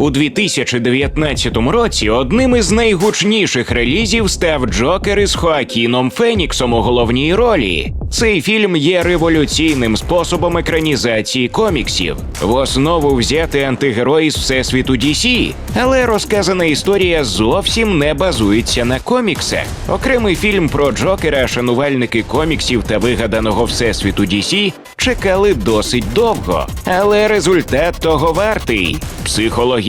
У 2019 році одним із найгучніших релізів став Джокер із Хоакіном Феніксом у головній ролі. Цей фільм є революційним способом екранізації коміксів. В основу взяти антигерой з всесвіту DC, але розказана історія зовсім не базується на коміксах. Окремий фільм про Джокера шанувальники коміксів та вигаданого всесвіту DC чекали досить довго, але результат того вартий. Психологічний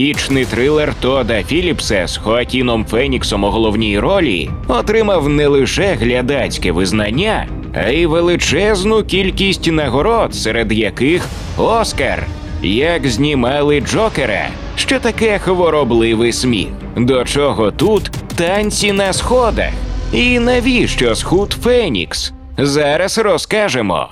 трилер Тода Філіпса з Хоакіном Феніксом у головній ролі отримав не лише глядацьке визнання, а й величезну кількість нагород, серед яких Оскар. Як знімали Джокера, що таке хворобливий сміх? До чого тут танці на сходах? І навіщо схуд Фенікс? Зараз розкажемо.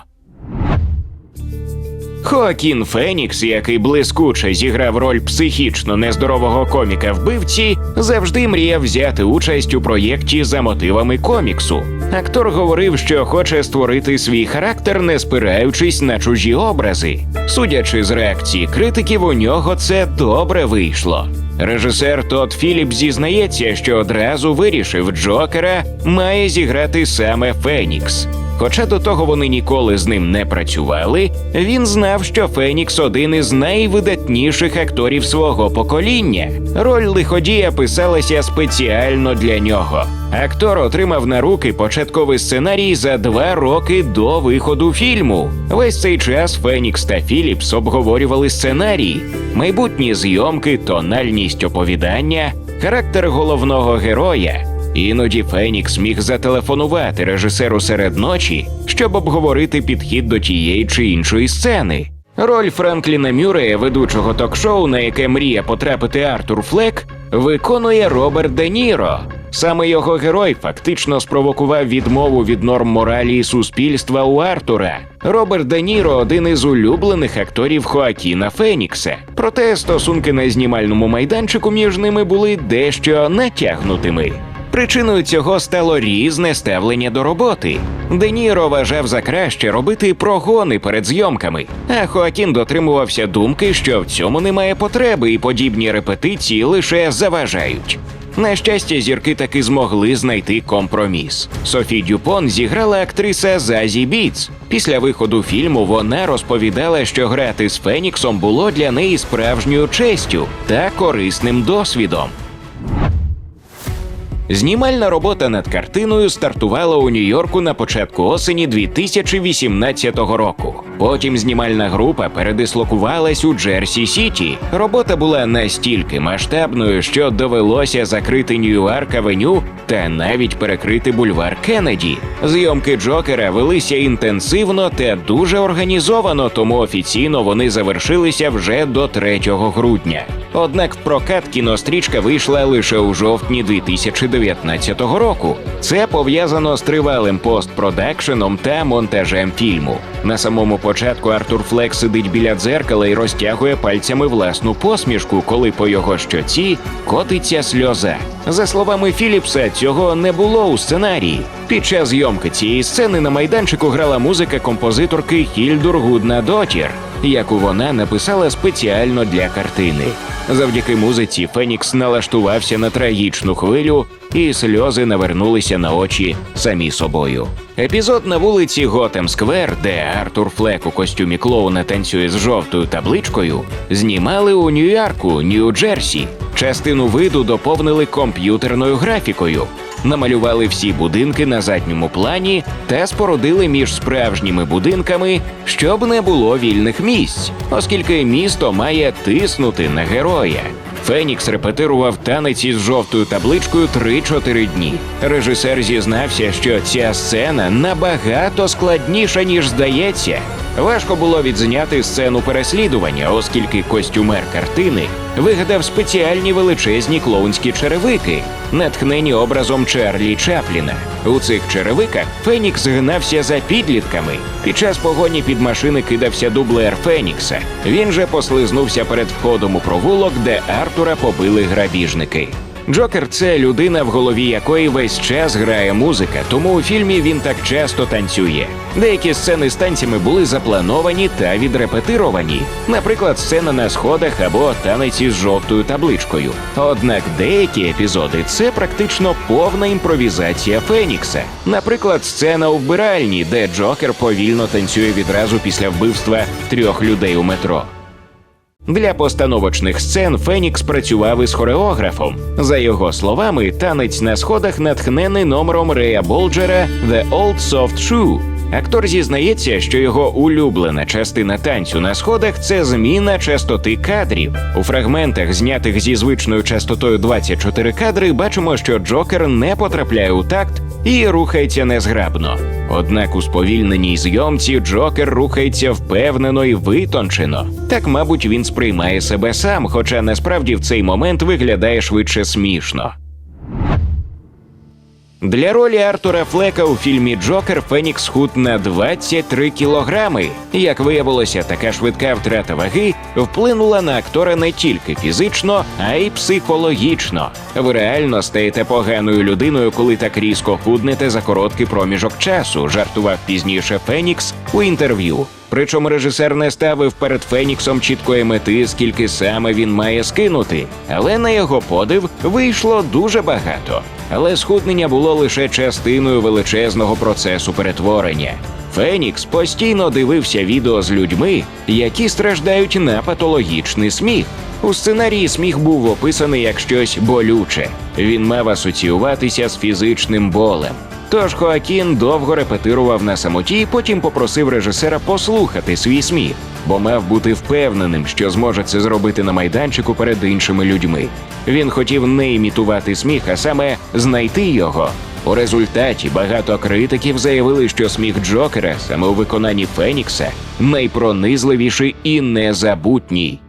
Хоакін Фенікс, який блискуче зіграв роль психічно нездорового коміка вбивці, завжди мріяв взяти участь у проєкті за мотивами коміксу. Актор говорив, що хоче створити свій характер, не спираючись на чужі образи. Судячи з реакції критиків, у нього це добре вийшло. Режисер Тодд Філіп зізнається, що одразу вирішив, Джокера має зіграти саме Фенікс. Хоча до того вони ніколи з ним не працювали, він знав, що Фенікс один із найвидатніших акторів свого покоління. Роль лиходія писалася спеціально для нього. Актор отримав на руки початковий сценарій за два роки до виходу фільму. Весь цей час Фенікс та Філіпс обговорювали сценарій, майбутні зйомки, тональність оповідання, характер головного героя. Іноді Фенікс міг зателефонувати режисеру серед ночі, щоб обговорити підхід до тієї чи іншої сцени. Роль Франкліна Мюрея, ведучого ток-шоу, на яке мріє потрапити Артур Флек, виконує Роберт Де Ніро. Саме його герой фактично спровокував відмову від норм моралі і суспільства у Артура. Роберт Де Ніро – один із улюблених акторів Хоакіна Фенікса. Проте стосунки на знімальному майданчику між ними були дещо натягнутими. Причиною цього стало різне ставлення до роботи. Де Ніро вважав за краще робити прогони перед зйомками, а Хоакін дотримувався думки, що в цьому немає потреби, і подібні репетиції лише заважають. На щастя, зірки таки змогли знайти компроміс. Софі Дюпон зіграла актриса Зазі Біц. Після виходу фільму вона розповідала, що грати з Феніксом було для неї справжньою честю та корисним досвідом. Знімальна робота над картиною стартувала у Нью-Йорку на початку осені 2018 року. Потім знімальна група передислокувалась у Джерсі Сіті. Робота була настільки масштабною, що довелося закрити Нью-Йорк Авеню та навіть перекрити бульвар Кеннеді. Зйомки Джокера велися інтенсивно та дуже організовано, тому офіційно вони завершилися вже до 3 грудня. Однак в прокат кінострічка вийшла лише у жовтні 2019 року. Це пов'язано з тривалим постпродакшеном та монтажем фільму. На самому початку Артур Флек сидить біля дзеркала і розтягує пальцями власну посмішку, коли по його щоці котиться сльоза. За словами Філіпса, цього не було у сценарії. Під час зйомки цієї сцени на майданчику грала музика композиторки Хільдур Гудна Дотір, яку вона написала спеціально для картини. Завдяки музиці Фенікс налаштувався на трагічну хвилю, і сльози навернулися на очі самі собою. Епізод на вулиці Готем Сквер, де Артур Флек у костюмі клоуна танцює з жовтою табличкою, знімали у Нью-Йорку, Нью-Джерсі. Частину виду доповнили комп'ютерною графікою. Намалювали всі будинки на задньому плані та спорудили між справжніми будинками, щоб не було вільних місць, оскільки місто має тиснути на героя. Фенікс репетирував танець із жовтою табличкою 3-4 дні. Режисер зізнався, що ця сцена набагато складніша, ніж здається. Важко було відзняти сцену переслідування, оскільки костюмер картини вигадав спеціальні величезні клоунські черевики, натхнені образом Чарлі Чапліна. У цих черевиках Фенікс гнався за підлітками. Під час погоні під машини кидався дублер Фенікса. Він же послизнувся перед входом у провулок, де Артура побили грабіжники. Джокер це людина, в голові якої весь час грає музика, тому у фільмі він так часто танцює. Деякі сцени з танцями були заплановані та відрепетировані, наприклад, сцена на сходах або танець із жовтою табличкою. Однак деякі епізоди це практично повна імпровізація Фенікса. Наприклад, сцена у вбиральні, де Джокер повільно танцює відразу після вбивства трьох людей у метро. Для постановочних сцен Фенікс працював із хореографом. За його словами, танець на сходах натхнений номером Рея Болджера «The Old Soft Shoe». Актор зізнається, що його улюблена частина танцю на сходах це зміна частоти кадрів. У фрагментах, знятих зі звичною частотою 24 кадри, бачимо, що Джокер не потрапляє у такт і рухається незграбно. Однак у сповільненій зйомці Джокер рухається впевнено і витончено. Так, мабуть, він сприймає себе сам, хоча насправді в цей момент виглядає швидше смішно. Для ролі Артура Флека у фільмі Джокер Фенікс схуд на 23 кілограми. Як виявилося, така швидка втрата ваги вплинула на актора не тільки фізично, а й психологічно. Ви реально стаєте поганою людиною, коли так різко худнете за короткий проміжок часу, жартував пізніше Фенікс у інтерв'ю. Причому режисер не ставив перед Феніксом чіткої мети, скільки саме він має скинути, але на його подив вийшло дуже багато. Але схуднення було лише частиною величезного процесу перетворення. Фенікс постійно дивився відео з людьми, які страждають на патологічний сміх. У сценарії сміх був описаний як щось болюче. Він мав асоціюватися з фізичним болем. Тож Хоакін довго репетирував на самоті, потім попросив режисера послухати свій сміх, бо мав бути впевненим, що зможе це зробити на майданчику перед іншими людьми. Він хотів не імітувати сміх, а саме знайти його. У результаті багато критиків заявили, що сміх Джокера саме у виконанні Фенікса найпронизливіший і незабутній.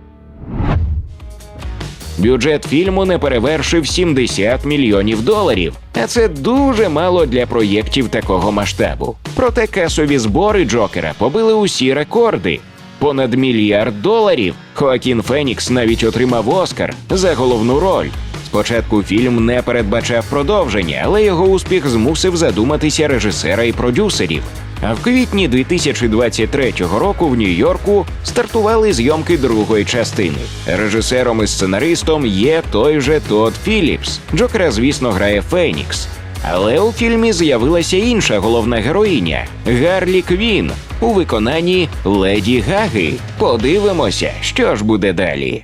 Бюджет фільму не перевершив 70 мільйонів доларів, а це дуже мало для проєктів такого масштабу. Проте касові збори Джокера побили усі рекорди. Понад мільярд доларів. Хоакін Фенікс навіть отримав Оскар за головну роль. Спочатку фільм не передбачав продовження, але його успіх змусив задуматися режисера і продюсерів. А в квітні 2023 року в Нью-Йорку стартували зйомки другої частини. Режисером і сценаристом є той же Тодд Філіпс. Джокера, звісно, грає Фенікс. Але у фільмі з'явилася інша головна героїня Гарлі Квін у виконанні Леді Гаги. Подивимося, що ж буде далі.